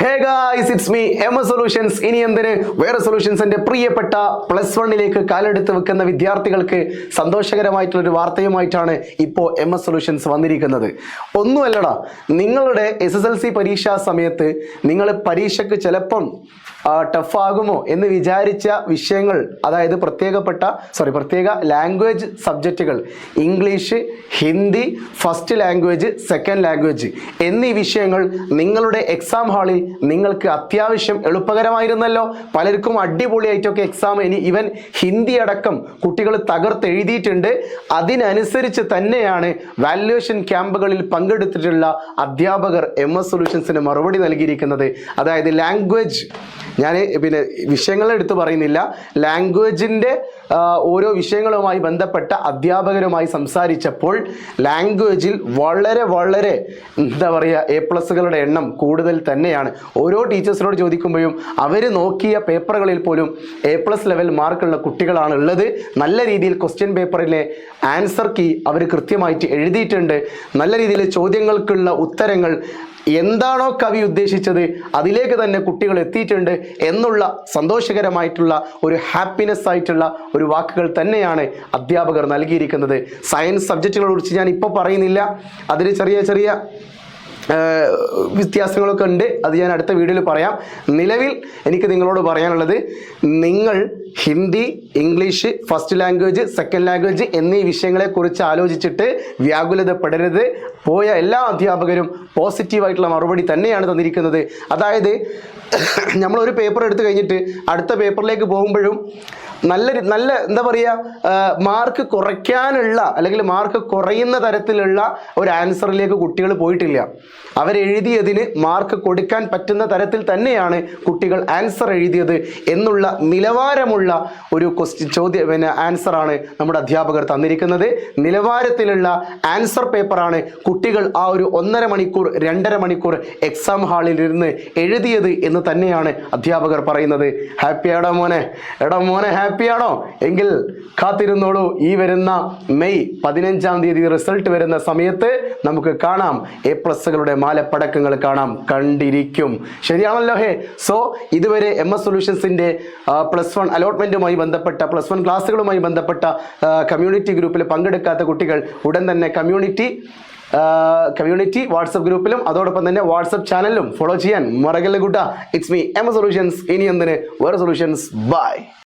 Hey guys it's me M solutions ഇനി എന്തിന്? വേറെ സൊല്യൂഷൻസിന്റെ പ്രിയപ്പെട്ട പ്ലസ് വണ്ണിലേക്ക് കാലെടുത്ത് വെക്കുന്ന വിദ്യാർത്ഥികൾക്ക് സന്തോഷകരമായിട്ടുള്ള ഒരു വാർത്തയുമായിട്ടാണ് ഇപ്പോൾ എം എസ് സൊല്യൂഷൻസ് വന്നിരിക്കുന്നത്. ഒന്നുമല്ലടാ നിങ്ങളുടെ എസ് എസ് എൽ സി പരീക്ഷാ സമയത്ത് നിങ്ങൾ പരീക്ഷയ്ക്ക് ചിലപ്പം ടഫാകുമോ എന്ന് വിചാരിച്ച വിഷയങ്ങൾ അതായത് പ്രത്യേകപ്പെട്ട സോറി പ്രത്യേക language സബ്ജക്റ്റുകൾ English Hindi first language second language എന്നീ വിഷയങ്ങൾ നിങ്ങളുടെ എക്സാം ഹാളിൽ നിങ്ങൾക്ക് അത്യാവശ്യം എളുപ്പകരമായിരുന്നല്ലോ. പലർക്കും അടിപൊളിയായിട്ടൊക്കെ എക്സാം ഇനി ഇവൻ ഹിന്ദി അടക്കം കുട്ടികൾ തകർത്ത് എഴുതിയിട്ടുണ്ട് അതിനനുസരിച്ച് തന്നെയാണ് വാല്യുവേഷൻ ക്യാമ്പുകളിൽ പങ്കെടുത്തിട്ടുള്ള അധ്യാപകർ എം എസ് സൊല്യൂഷൻസിന് മറുപടി നൽകിയിരിക്കുന്നത്. അതായത് ലാംഗ്വേജ് ഞാൻ പിന്നെ വിഷയങ്ങൾ എടുത്ത് പറയുന്നില്ല. ലാംഗ്വേജിന്റെ ഓരോ വിഷയങ്ങളുമായി ബന്ധപ്പെട്ട അധ്യാപകരുമായി സംസാരിച്ചപ്പോൾ ലാംഗ്വേജിൽ വളരെ വളരെ എന്താ പറയുക എ പ്ലസുകളുടെ എണ്ണം കൂടുതൽ തന്നെയാണ്. ഓരോ ടീച്ചേഴ്സിനോട് ചോദിക്കുമ്പോഴും അവർ നോക്കിയ പേപ്പറുകളിൽ പോലും എ പ്ലസ് ലെവൽ മാർക്കുള്ള കുട്ടികളാണ് ഉള്ളത്. നല്ല രീതിയിൽ ക്വസ്റ്റ്യൻ പേപ്പറിലെ ആൻസർ കീ അവർ കൃത്യമായിട്ട് എഴുതിയിട്ടുണ്ട്. നല്ല രീതിയിൽ ചോദ്യങ്ങൾക്കുള്ള ഉത്തരങ്ങൾ എന്താണോ കവി ഉദ്ദേശിച്ചത് അതിലേക്ക് തന്നെ കുട്ടികൾ എത്തിയിട്ടുണ്ട് എന്നുള്ള സന്തോഷകരമായിട്ടുള്ള ഒരു ഹാപ്പിനെസ് ആയിട്ടുള്ള ഒരു വാക്കുകൾ തന്നെയാണ് അധ്യാപകർ നൽകിയിരിക്കുന്നത്. സയൻസ് സബ്ജക്റ്റുകളെ കുറിച്ച് ഞാൻ ഇപ്പോൾ പറയുന്നില്ല. അതിന് ചെറിയ ചെറിയ വ്യത്യാസങ്ങളൊക്കെ ഉണ്ട്. അത് ഞാൻ അടുത്ത വീഡിയോയിൽ പറയാം. നിലവിൽ എനിക്ക് നിങ്ങളോട് പറയാനുള്ളത് നിങ്ങൾ Hindi English first language second language എന്നീ വിഷയങ്ങളെക്കുറിച്ച് ആലോചിച്ചിട്ട് വ്യാകുലതപ്പെടരുത് പോയ എല്ലാ അധ്യാപകരും പോസിറ്റീവായിട്ടുള്ള മറുപടി തന്നെയാണ് തന്നിരിക്കുന്നത്. അതായത് നമ്മളൊരു പേപ്പർ എടുത്തു കഴിഞ്ഞിട്ട് അടുത്ത പേപ്പറിലേക്ക് പോകുമ്പോഴും നല്ല നല്ല എന്താ പറയുക മാർക്ക് കുറയ്ക്കാനുള്ള അല്ലെങ്കിൽ മാർക്ക് കുറയുന്ന തരത്തിലുള്ള ഒരു ആൻസറിലേക്ക് കുട്ടികൾ പോയിട്ടില്ല. അവരെഴുതിയതിന് മാർക്ക് കൊടുക്കാൻ പറ്റുന്ന തരത്തിൽ തന്നെയാണ് കുട്ടികൾ ആൻസർ എഴുതിയത് എന്നുള്ള നിലവാരമുള്ള ഒരു ക്വസ്റ്റ്യൻ ചോദ്യ പിന്നെ ആൻസറാണ് നമ്മുടെ അധ്യാപകർ തന്നിരിക്കുന്നത്. നിലവാരത്തിലുള്ള ആൻസർ പേപ്പറാണ് കുട്ടികൾ ആ ഒരു ഒന്നര മണിക്കൂർ രണ്ടര മണിക്കൂർ എക്സാം ഹാളിൽ ഇരുന്ന് എഴുതിയത് എന്ന് തന്നെയാണ് അധ്യാപകർ പറയുന്നത്. ഹാപ്പി എടാ മോനെ. എടാ മോനെ ഹാപ്പിയാണോ? എങ്കിൽ കാത്തിരുന്നോളൂ. ഈ വരുന്ന മെയ് പതിനഞ്ചാം തീയതി റിസൾട്ട് വരുന്ന സമയത്ത് നമുക്ക് കാണാം. എ പ്ലസുകളുടെ മാലപ്പടക്കങ്ങൾ കാണാം. കണ്ടിരിക്കും. ശരിയാണല്ലോ ഹേ. സോ ഇതുവരെ എം എസ് സൊല്യൂഷൻസിന്റെ പ്ലസ് വൺ അലോട്ട്മെന്റുമായി ബന്ധപ്പെട്ട പ്ലസ് വൺ ക്ലാസ്സുകളുമായി ബന്ധപ്പെട്ട കമ്മ്യൂണിറ്റി ഗ്രൂപ്പിൽ പങ്കെടുക്കാത്ത കുട്ടികൾ ഉടൻ തന്നെ കമ്മ്യൂണിറ്റി കമ്മ്യൂണിറ്റി വാട്സപ്പ് ഗ്രൂപ്പിലും അതോടൊപ്പം തന്നെ വാട്സപ്പ് ചാനലിലും ഫോളോ ചെയ്യാൻ മറകല്ല കൂട്ട ഇറ്റ്സ് മീ എം സൊല്യൂഷൻസ് ഇനി എന്തിന്? വേറെ സൊല്യൂഷൻസ് ബൈ